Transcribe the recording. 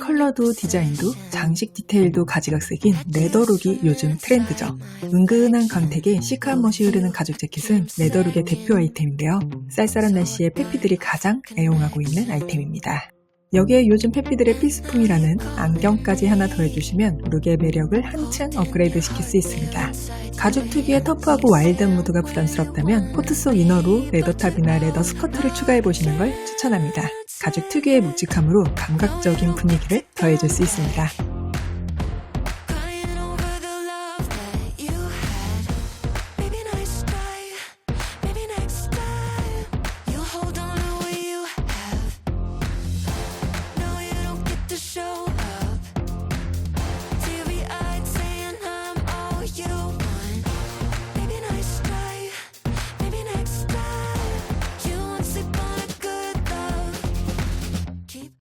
컬러도 디자인도 장식 디테일도 가지각색인 레더룩이 요즘 트렌드죠. 은근한 광택에 시크한 멋이 흐르는 가죽 재킷은 레더룩의 대표 아이템인데요. 쌀쌀한 날씨에 페피들이 가장 애용하고 있는 아이템입니다. 여기에 요즘 페피들의 필수품이라는 안경까지 하나 더해주시면 룩의 매력을 한층 업그레이드 시킬 수 있습니다. 가죽 특유의 터프하고 와일드한 무드가 부담스럽다면 코트 속 이너로 레더탑이나 레더 스커트를 추가해보시는 걸 추천합니다. 가죽 특유의 묵직함으로 감각적인 분위기를 더해줄 수 있습니다.